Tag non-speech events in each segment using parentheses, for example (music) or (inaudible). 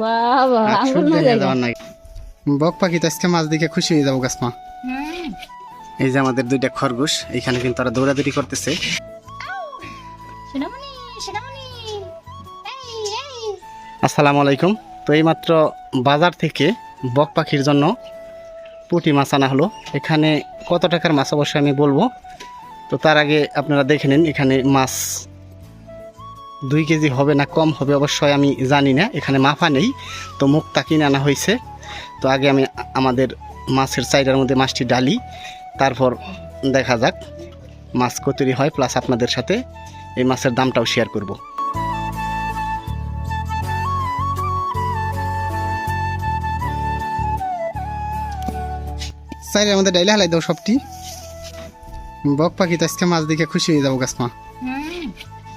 বাবা আঙ্গুল না জায়গা বক পাখি তো আজকে মাছ দেখে খুশি হয়ে যাব গাছমা। এই যে আমাদের দুইটা খরগোশ এখানে কিন্তু তারা দৌড়াদৌড়ি করতেছে। আসসালামু আলাইকুম। তো এইমাত্র বাজার থেকে বক পাখির জন্য পুঁটি মাছ আনা হলো। এখানে কত টাকার মাছ অবশ্যই আমি বলব। তো তার আগে আপনারা দেখে নিন এখানে মাছ দুই কেজি হবে না, কম হবে অবশ্যই, আমি জানি না, এখানে মাফা নেই। তো মুক্তা কিনে আনা হয়েছে। তো আগে আমি আমাদের মাছের চাইডার মধ্যে মাছটি ডালি, তারপর দেখা যাক মাছ কতরি হয় প্লাস আপনাদের সাথে এই মাছের দামটাও শেয়ার করব। চাইডার মধ্যে ডাইলে হালাই দাও সবটি। বক পাখি তো আজকে মাছ দেখে খুশি হয়ে যাব, গাছমা।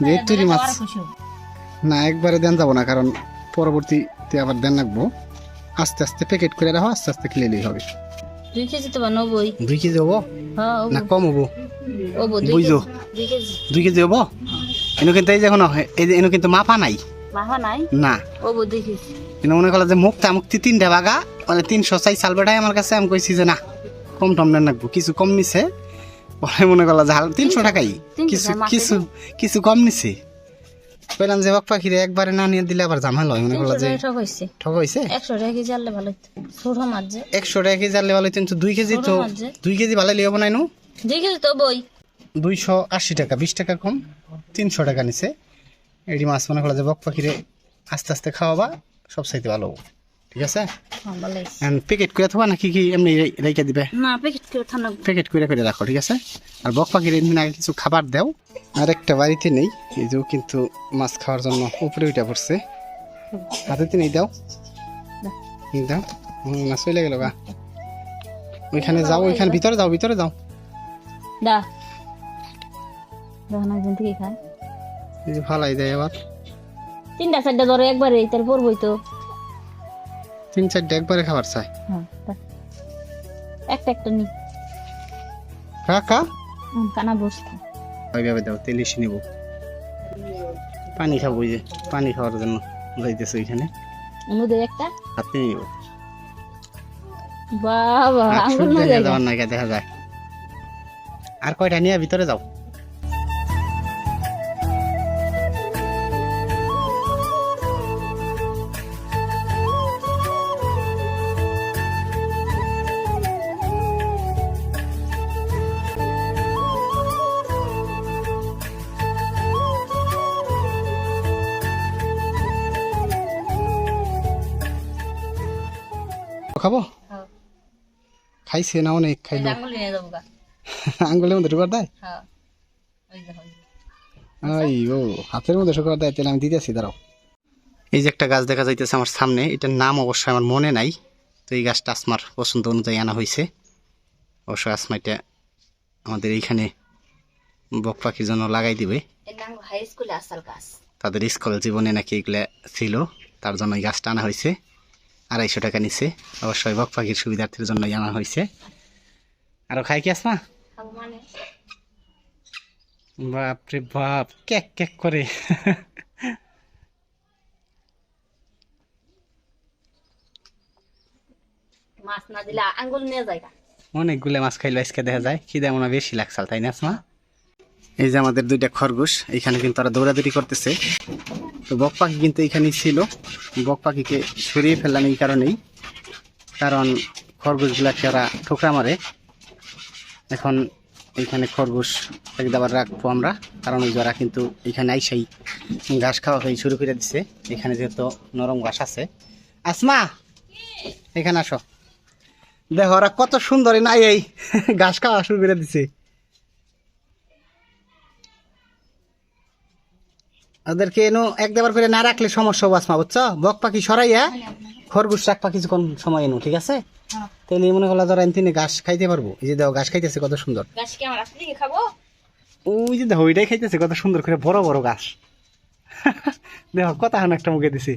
মাছ আবার খুশি হব। না একবারে দেন যাব না কারণ পরবর্তীতে আবার দেন রাখব। আস্তে আস্তে প্যাকেট করে রাখো আস্তে আস্তে খেলে হবে। দুই কেজি তো বা দুই কেজি হব? হ্যাঁ না কম হব। ওবো দুই? কেজি হব? এনে কিন্তু এই যে এখন এই যে এনে কিন্তু মাপা নাই। মাহা নাই? না। ওবো দুই কেজি। এনে মনে করল যে মুক্তা মুক্তি তিনটা বাগা মানে তিনশো চাই সালবেটাই আমার কাছে আমি কইছি যে না কম টম নেন রাখব। কিছু কম নিছে পরে মনে হাল তিনশো টাকাই। কিছু কিছু কিছু কম নিছে। কইলাম যে বক পাখিরে একবারে না নিয়ে দিলে আবার ঝামেলা হয় মনে যে ঠক ঠক টাকা কেজি আনলে ভালো হতো ছোট মাছ যে। টাকা কেজি আনলে ভালো কিন্তু দুই কেজি তো মাছ দুই কেজি ভালো লিও বানাই নো দুই কেজি তো বই। দুইশো আশি টাকা বিশ টাকা কম। তিনশো টাকা নিছে। এটি মাছ মনে করল যে বক পাখিরে আস্তে আস্তে খাওয়াবা সব চাইতে ভালো। ঠিক আছে? প্যাকেট করে থাকবা নাকি কি এমনি রেখে দিবে? না প্যাকেট করে ঠান্ডা প্যাকেট করে করে রাখো ঠিক আছে? আর বক পাখির আগে কিছু খাবার দাও। আর একটা বাড়িতে নেই এই যে কিন্তু মাছ খাওয়ার জন্য উপরে উঠে পড়ছে। হাতেতে নেই দাও। দাও। না চলে গেল গা। ওইখানে যাও ওইখানে ভিতরে যাও ভিতরে যাও। দা। যখন একজন থেকে খায় এই ফালাই দেয় আবার। তিনটা চারটা ধরে একবারে তার পড়বই তো। তিন চারটে একবারে খাবার চাই। হ্যাঁ দা। একটা একটা নি। কাকা কানা বসতো। ওইভাবে দাও তেল এসে নেব। পানি খাব ওই যে পানি খাওয়ার জন্য যাইতেছে ওইখানে। অনুদের একটা। হাতে নিব। বাবা আর আঙ্গুল না দেখা যায়। আর কয়টা নিয়ে ভিতরে যাও? খাব? হ্যাঁ। খাইছে না অনেক খাইলো? (laughs) আঙ্গুলের মধ্যে ঢুকার দেয়? হ্যাঁ। আই ও হাতের মধ্যে ঢুকার দেয় তাহলে আমি দিতেছি দাঁড়াও। এই যে একটা গাছ দেখা যাইতেছে আমার সামনে এটার নাম অবশ্যই আমার মনে নাই তো এই গাছটা আসমার পছন্দ অনুযায়ী আনা হয়েছে অবশ্যই আসমা এটা আমাদের এইখানে বক পাখির জন্য লাগাই দিবে। এর নাম হাই স্কুলে আসাল গাছ। তাদের স্কুল জীবনে নাকি এগুলা ছিল তার জন্য এই গাছটা আনা হয়েছে আড়াইশো টাকা নিছে। অবশ্যই বক পাখির সুবিধার্থীর জন্য আনা হয়েছে আরও খাই কি মানে বাপরে বাপ কেক কেক করে। মাছ না দিলে আঙ্গুল নিয়ে যায় অনেকগুলো মাছ খাইলো আজকে দেখা যায় খিদে মনে বেশি লাগছাল তাই না আসমা? এই যে আমাদের দুইটা খরগোশ, এখানে কিন্তু তারা দৌড়াদৌড়ি করতেছে। তো বক পাখি কিন্তু এখানেই ছিল। বক পাখিকে সরিয়ে ফেললাম এই কারণেই, কারণ খরগোশগুলাকে ওরা ঠোকরা মারে। এখন এইখানে খরগোশ একদম আবার রাখব আমরা, কারণ ওই যারা কিন্তু এখানে আইসাই ঘাস খাওয়া হয়ে শুরু করে দিছে। এখানে যেহেতু নরম ঘাস আছে। আসমা, এখানে আসো। দেখো ওরা কত সুন্দর নাই এই ঘাস খাওয়া শুরু করে দিছে। ওদেরকে এনো এক দেবার করে না রাখলে সমস্যা হবে আসমা বুঝছ? বক পাখি সরাইয়া খরগোশ রাখবা কিছুক্ষণ সময় এনো ঠিক আছে? হ্যাঁ। তাহলে মনে করলা ধরা তিনি ঘাস খাইতে পারব। এই যে দেখো ঘাস খাইতেছে কত সুন্দর। ওই যে দেখো ওইটাই খাইতেছে কত সুন্দর করে বড় বড় ঘাস। (laughs) দেখো কত হান একটা মুখে দিছে।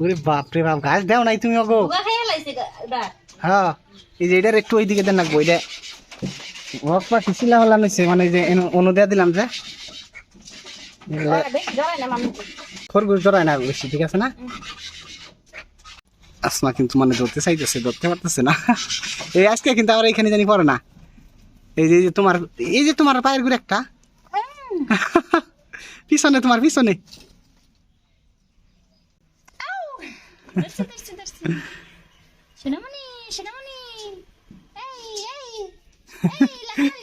ওরে বাপ রে বাপ ঘাস দেও নাই তুমি ওগো। হ্যাঁ এই যে এটার একটু ওইদিকে দেন রাখব এটা। বক পাখি চিলা হলাম মানে যে অনুদেয়া দিলাম যে। খরগোশ জড়ায় না বেশি, ঠিক আছে না? আসমা কিন্তু মানে ধরতে চাইতেছে, ধরতে পারতেছে না। এই আজকে কিন্তু আবার এখানে জানি পড়ে না। এই যে তোমার, এই যে তোমার পায়ের ঘুরে একটা। পিছনে, তোমার পিছনে। সোনামণি সোনামণি। এই এই এই